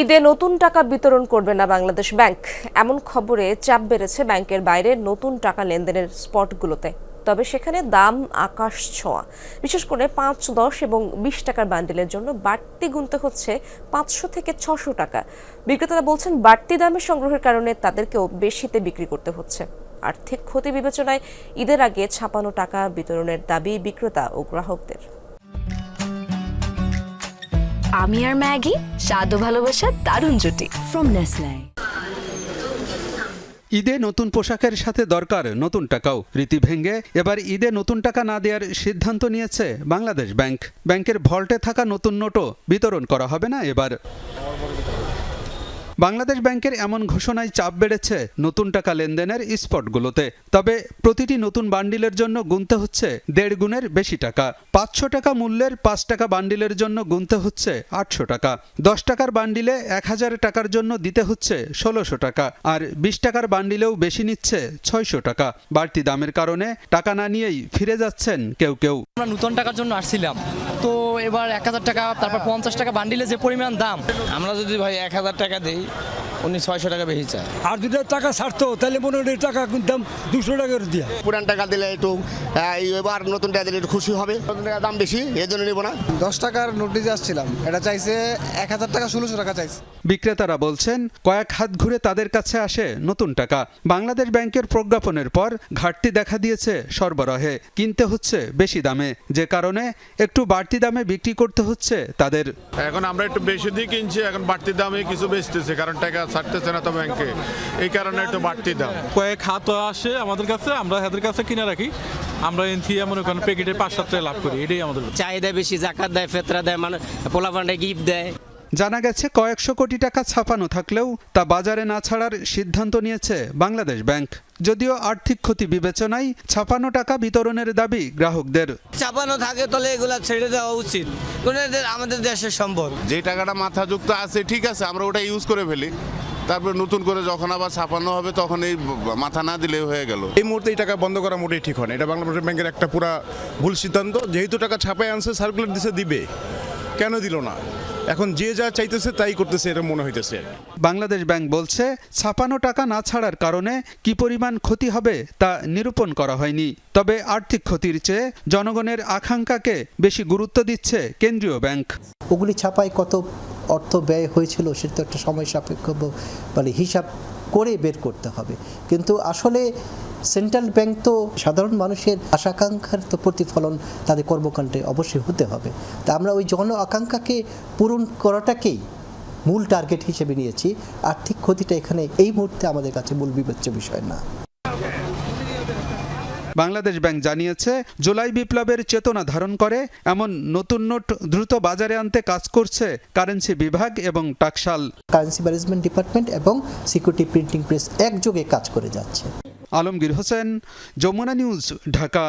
ঈদে নতুন টাকা বিতরণ করবে না বাংলাদেশ ব্যাংক। এমন খবরে চাপ বেড়েছে ব্যাংকের বাইরে নতুন টাকা লেনদেনের স্পটগুলোতে। তবে সেখানে দাম আকাশ ছোঁয়া। বিশেষ করে পাঁচ, দশ এবং বিশ টাকার বান্ডেলের জন্য বাড়তি গুনতে হচ্ছে পাঁচশো থেকে ছশো টাকা। বিক্রেতারা বলছেন, বাড়তি দামে সংগ্রহের কারণে তাদেরকেও বেশিতে বিক্রি করতে হচ্ছে। আর্থিক ক্ষতি বিবেচনায় ঈদের আগে ছাপানো টাকা বিতরণের দাবি বিক্রেতা ও গ্রাহকদের। আমি আর ম্যাগি স্বাদ ভালোবাসা ভালোবাসার দারুণ জুটি। ফ্রম নেসলে ঈদে নতুন পোশাকের সাথে দরকার নতুন টাকাও। রীতি ভেঙে এবার ঈদে নতুন টাকা না দেওয়ার সিদ্ধান্ত নিয়েছে বাংলাদেশ ব্যাংক। ব্যাংকের ভল্টে থাকা নতুন নোটও বিতরণ করা হবে না এবার। বাংলাদেশ ব্যাংকের এমন ঘোষণায় চাপ বেড়েছে নতুন টাকা লেনদেনের স্পটগুলোতে। তবে প্রতিটি নতুন বান্ডিলের জন্য গুনতে হচ্ছে দেড় গুণের বেশি টাকা। পাঁচশো টাকা মূল্যের পাঁচ টাকা বান্ডিলের জন্য গুনতে হচ্ছে আটশো টাকা। দশ টাকার বান্ডিলে এক হাজার টাকার জন্য দিতে হচ্ছে ষোলোশো টাকা। আর বিশ টাকার বান্ডিলেও বেশি নিচ্ছে ছয়শো টাকা। বাড়তি দামের কারণে টাকা না নিয়েই ফিরে যাচ্ছেন কেউ কেউ। আমরা নতুন টাকার জন্য আসছিলাম। তো এবার এক হাজার টাকা তারপর পঞ্চাশ টাকা বান্ডিলে যে পরিমাণ দাম। আমরা যদি ভাই এক হাজার টাকা দিই উনি ছয়শো টাকা বেশি চায়। আর যদি টাকা ছাড়তো তাহলে হয় টাকা কিনতাম দুশো টাকা করে দিয়া। পুরান টাকা দিলে একটু এবার নতুন টাকা দিলে একটু খুশি হবে। নতুন টাকার দাম বেশি এই জন্য নিবো না। দশ টাকার নোটিশ আসছিলাম। এটা চাইছে এক হাজার টাকা ষোলোশো টাকা চাইছে। বিক্রেতারা বলছেন কয়েক হাত ঘুরে তাদের কাছে আসে নতুন টাকা। বাংলাদেশ ব্যাংকের প্রজ্ঞাপনের পর ঘাটতি দেখা দিয়েছে সরবরাহে। কিনতে হচ্ছে বেশি দামে। যে কারণে একটু বাড়তি দামে বিক্রি করতে হচ্ছে তাদের। এখন আমরা একটু বেশি দিয়ে কিনছি এখন বাড়তি দামে কিছু বেচতেছে কারণ টাকা ছাড়তেছে না তো ব্যাংকে। এই কারণে একটু বাড়তি দাম। কয়েক হাত আসে আমাদের কাছে আমরা হাতের কাছে কিনে রাখি। আমরা এনথি মনে করেন প্যাকেটে পাঁচ সাত লাভ করি এটাই আমাদের চাহিদা বেশি জাকাত দেয় ফেতরা দেয় মানে পোলাপান্ডে গিফট দেয়। জানা গেছে কয়েকশো কোটি টাকা ছাপানো থাকলেও তা বাজারে না ছাড়ার সিদ্ধান্ত নিয়েছে বাংলাদেশ ব্যাংক। যদিও আর্থিক ক্ষতি বিবেচনায় ছাপানো টাকা বিতরণের দাবি গ্রাহকদের। ছাপানো থাকে তাহলে এগুলা ছেড়ে দেওয়া উচিত। আমাদের দেশের সম্পদ। যে টাকাটা মাথাযুক্ত আছে ঠিক আছে আমরা ওটা ইউজ করে ফেলি। তারপর নতুন করে যখন আবার ছাপানো হবে তখন এই মাথা না দিলে হয়ে গেল। এই মুহূর্তে এই টাকা বন্ধ করা মোটেই ঠিক হয় না এটা বাংলাদেশ ব্যাংকের একটা পুরা ভুল সিদ্ধান্ত। যেহেতু টাকা ছাপায় আনছে সার্কুলার দিছে দিবে। কেন দিল না? এখন যে যা চাইতেছে তাই করতেছে এটা মনে হইতেছে। বাংলাদেশ ব্যাংক বলছে ছাপানো টাকা না ছাড়ার কারণে কি পরিমাণ ক্ষতি হবে তা নিরূপণ করা হয়নি। তবে আর্থিক ক্ষতির চেয়ে জনগণের আকাঙ্ক্ষাকে বেশি গুরুত্ব দিচ্ছে কেন্দ্রীয় ব্যাংক। ওগুলি ছাপায় কত অর্থ ব্যয় হয়েছিল সেটা তো একটা সময় সাপেক্ষ মানে হিসাব করে বের করতে হবে। কিন্তু আসলে সেন্ট্রাল ব্যাংক তো সাধারণ মানুষের আশাকাঙ্ক্ষার তো প্রতিফলন তাদের কর্মকাণ্ডে অবশ্যই হতে হবে। তা আমরা ওই জন আকাঙ্ক্ষাকে পূরণ করাটাকেই মূল টার্গেট হিসেবে নিয়েছি। আর্থিক ক্ষতিটা এখানে এই মুহূর্তে আমাদের কাছে মূল বিবেচ্য বিষয় না। বাংলাদেশ ব্যাংক জানিয়েছে জুলাই বিপ্লবের চেতনা ধারণ করে এমন নতুন নোট দ্রুত বাজারে আনতে কাজ করছে কারেন্সি বিভাগ এবং টাকশাল। কারেন্সি ম্যানেজমেন্ট ডিপার্টমেন্ট এবং সিকিউরিটি প্রিন্টিং প্রেস একযোগে কাজ করে যাচ্ছে। আলমগীর হোসেন যমুনা নিউজ ঢাকা।